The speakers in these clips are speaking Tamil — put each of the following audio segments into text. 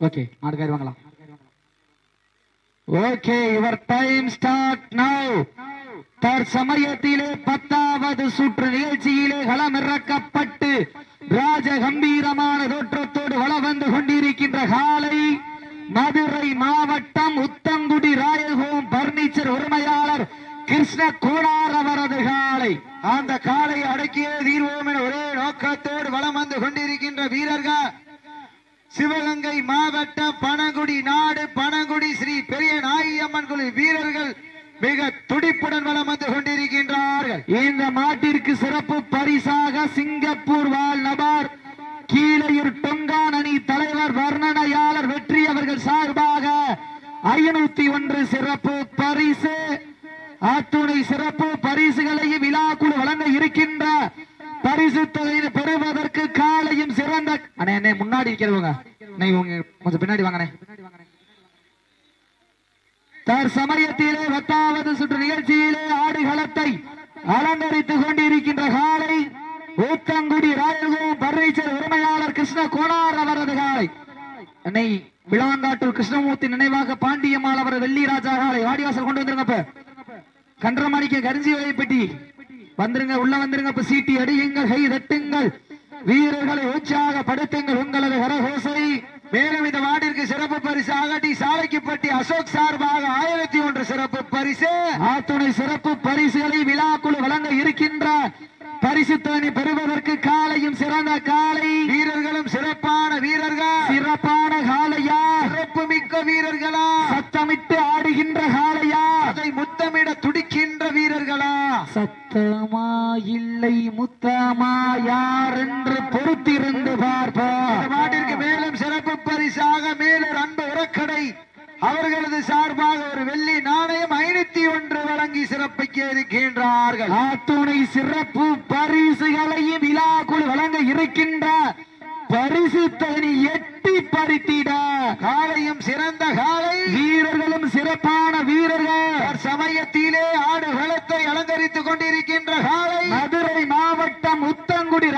ஓகே மாடு கயிறு வாங்கலாம். Okay your time start now தற்சமயத்திலே பத்தாவது சுற்று நிகழ்ச்சியிலே களம் இறக்கப்பட்டு ராஜ கம்பீரமான தோற்றத்தோடு வள வந்து கொண்டிருக்கின்ற காலை மதுரை மாவட்டம் உத்தங்குடி ராயல் பர்னிச்சர் உரிமையாளர் கிருஷ்ண கோடார் அவரது காலை. அந்த காலை அடக்கியே தீர்வோம் என ஒரே நோக்கத்தோடு வளம் வந்து கொண்டிருக்கின்ற வீரர்கள் சிவகங்கை மாவட்ட பனங்குடி நாடு பனங்குடி ஸ்ரீ பெரிய நாயம்மன் குழு வீரர்கள் மிக துடிப்புடன் வளம் வந்து கொண்டிருக்கின்றார்கள். இந்த மாட்டிற்கு சிறப்பு பரிசாக சிங்கப்பூர் வாழ் நபார் கீழையூர் டொங்கான் அணி தலைவர் வர்ணனையாளர் வெற்றி அவர்கள் சார்பாக ஐநூத்தி ஒன்று சிறப்பு பரிசு அத்துணை சிறப்பு பரிசுகளையும் விழாக்குழு வழங்க இருக்கின்ற பரிசு தொகையை பெறுவதற்கு காலையும் சிறந்த முன்னாடி இருக்கிறவங்க. அண்ணே, இவங்க கொஞ்சம் பின்னாடி வாங்கண்ணே தற்சமயத்திலே பத்தாவது சுற்று நிகழ்ச்சியிலே ஆடுகளத்தை அலங்கரித்துக் கொண்டிருக்கின்ற காலை ஊத்தங்குடி ராயல்கோம் பர்ரீச்சர் உரிமையாளர் கிருஷ்ண கோனார் அவரது காலை. என்னை விளாங்காட்டூர் கிருஷ்ணமூர்த்தி நினைவாக பாண்டியம்மாள் அவரது வெள்ளிராஜா காலை வாடிவாசல் கொண்டு வந்துருங்க இப்ப கரிஞ்சி பெட்டி. வந்துருங்க உள்ள வந்துருங்க இப்ப சீட்டி அடியுங்கள் கை தட்டுங்கள். வீரர்களை உற்சாகப்படுத்துங்கள் உங்களது கரகோசை. மேலும் இந்த வார்டிற்கு சிறப்பு பரிசு அகட்டி சாலைக்குப்பட்டி அசோக் சார்பாக ஆயிரத்தி ஒன்று சிறப்பு பரிசு. ஆத்துணை சிறப்பு பரிசுகளை விழாக்குழு வழங்க இருக்கின்ற பரிசு தோணி பெறுவதற்கு காலையும் சிறந்த காலை. வீரர்களும் சிறப்பான வீரர்கள். சிறப்பான சத்தமா இல்லை முத்தமா யார் என்று பொறுத்திருந்து பார்ப்போம். நாட்டிற்கு மேலும் சிறப்பு பரிசாக மேலூர் அன்பு உரக்கடை அவர்களது சார்பாக ஒரு வெள்ளி நாணயம் ஐநூத்தி ஒன்று வழங்கி சிறப்பிக்க இருக்கின்றார்கள். ஆத்துணை சிறப்பு பரிசுகளையும் விழாக்குழு வழங்க இருக்கின்ற பரிசு தனி எட்டி பறித்திட. காலையும் சிறந்த காலை வீரர்களும் சிறப்பான வீரர்கள் சமயத்திலே ஆடுகளத்தை அலங்கரித்துக் கொண்டிருக்கின்ற காலை மதுரை மாவட்டம் உத்தங்குடி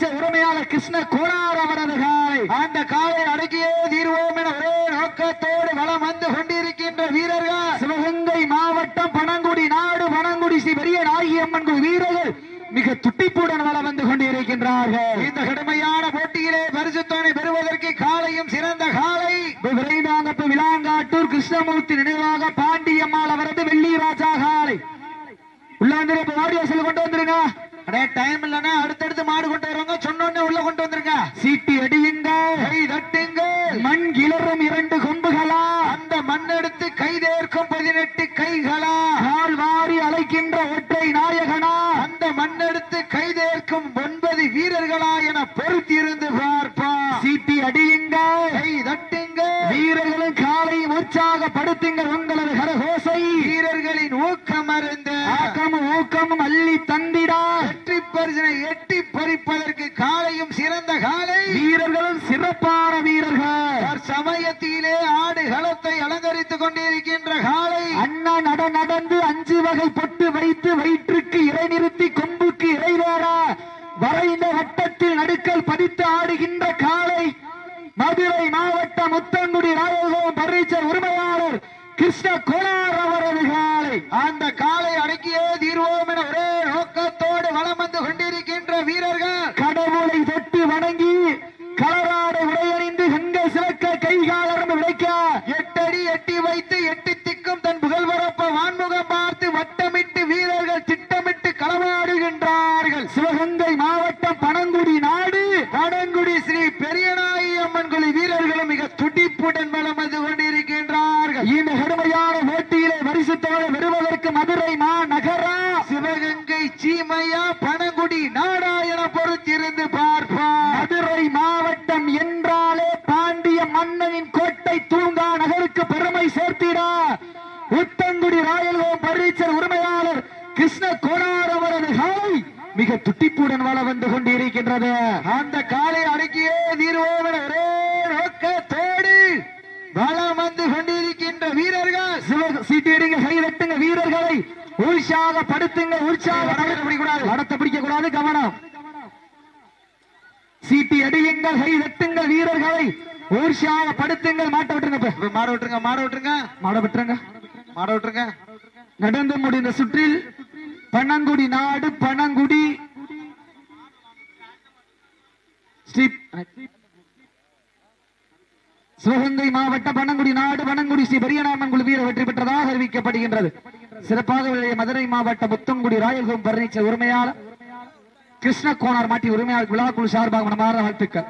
அமைச்ச உரிமையாளர் கிருஷ்ண கோனார் அவரது காலை. அந்த காலை அடக்கியே தீர்வோம் என ஒரே நோக்கத்தோடு வளம் வந்து கொண்டிருக்கின்ற வீரர்கள். சிவகங்கை மாவட்டம் பனங்குடி நாடு பனங்குடி ஸ்ரீ பெரிய நாயகியம்மன் கோவில் வீரர்கள் மிக துட்டிப்புடன் வள வந்து கொண்டிருக்கின்றார்கள். இந்த கடுமையான போட்டியிலே பரிசுத்தோனை பெறுவதற்கு காலையும் சிறந்த காலை. விரைவாங்கப்பு விளாங்காட்டூர் கிருஷ்ணமூர்த்தி நினைவாக பாண்டியம்மாள் அவரது வெள்ளி ராஜா காலை. உள்ளாந்திரப்பு வந்து கொண்டு டைம் இல்லைன்னா அடுத்தடுத்து மாடு கொண்டு வருவாங்க. சொன்னோடனே உள்ள கொண்டு வந்துருங்க சீட்டி அடியுங்கள் கை தட்டுங்கள் மண் கிளறும் இரண்டு கொம்புகளா? அந்த மண்ணெடுத்து கைதேர்க்கும் பதினெட்டு கைகளா? கால் வாரி அழைக்கின்ற ஒற்றை நாயகனா? அந்த மண்ணெடுத்து கைதேர்க்கும் ஒன்பது வீரர்களா என பொறுத்தி இருந்து பார்ப்பா சீட்டி அடியுங்கள் கை தட்டுங்கள் வீரர்களும் காலை உற்சாகப்படுத்துங்கள் உங்களது கரகோசை. வீரர்களின் ஊக்கம் அருந்து ஆக்கமும் ஊக்கமும் அள்ளி தந்திடா. வெற்றி பரிசனை எட்டி பறிப்பதற்கு காலையும் சிறந்த காலை. வீரர்களும் சிறப்பான வீரர்கள். சமயத்திலே ஆடு களத்தை அலங்கரித்துக் கொண்டிருக்கின்ற காலை. அண்ணா நட நடந்து அஞ்சு வகை பொட்டு வைத்து வயிற்றுக்கு இறை நிறுத்தி கொம்புக்கு இறைவேற வரைந்த வட்டத்தில் நடுக்கல் பதித்து ஆடுகின்ற காலை. மதுரை மாவட்டம் முத்தங்குடி ராயகோம் பர்னிச்சர் உரிமையாளர் கிருஷ்ண கோனார் அவரது காலை அந்த காலை அடக்கியே தீர்வோம் என ஒரே நோக்கத்தோடு வலம் வந்து கொண்டிருக்கின்ற வீரர்கள் கடவுளை தொட்டு வணங்கி கலராடு உடையணிந்து கண்கள் சிவக்க கைகாலரம் விளைக்க எட்டடி எட்டி வைத்து எட்டி திக்கும் தன் புகழ் பரப்ப வான்முகம் பார்த்து திட்டமிட்டு வீரர்கள் திட்டமிட்டு களமாடுகின்றார்கள். சிவகங்கை மாவட்டம் பனங்குடி நாடு. பனங்குடி ஸ்ரீ பெரியநாயி அம்மன் குழு வீரர்களும் மிக துடிப்புடன் வலம் வந்து கொண்டிருக்கின்றார்கள். இந்த கடுமையான போட்டியிலே பரிசுத்தோடு பெறுவதற்கு மதுரை மா நகரா சிவகங்கை சீமையா பனங்குடி நாடா என பொறுத்திருந்து பார்ப்போம் மதுரை மாவட்டம் என்றாலே பாண்டிய மன்னனின் கோட்டை தூங்கா நகருக்கு பெருமை சேர்த்திட உத்தங்குடி ராயல்கோம் பர்னிச்சர் உரிமையாளர் கிருஷ்ண காலை மிக துட்டிப்புடன் வள வந்து கொண்டிருக்கின்றது. அந்த காலை அடக்கியே தீர்வோம் என ஒரே நோக்கத்தோடு வலம் வந்து கொண்டிருக்கின்ற வீரர்கள். சிவ- சீட்டிடுங்க கை வெட்டுங்க வீரர்களை. உற்சாகப்படுத்துங்க உற்சாக பிடிக்கூடாது நடத்த பிடிக்க கூடாது கவனம். சீட்டி அடியுங்கள் கை தட்டுங்கள் வீரர்களை. ஊர்ஷியாக படுத்துங்கள் மாட்ட விட்டுருங்க மாட விட்டுருங்க மாட விட்டுருங்க. மாட விட்டுருங்க. மாட விட்டுருங்க. நடந்து முடிந்த சுற்றில் பனங்குடி நாடு பனங்குடி. சிவகங்கை மாவட்ட பனங்குடி நாடு பனங்குடி ஸ்ரீ பெரியநாமன் குழு வீர வெற்றி பெற்றதாக அறிவிக்கப்படுகின்றது. சிறப்பாக மதுரை மாவட்ட முத்தங்குடி ராயல்கோம் பர்னிச்சர் உரிமையாளர் கிருஷ்ண கோனார் மாட்டி உரிமையாளர் விழாக்குழு சார்பாக மனமாற வாழ்த்துக்கள்.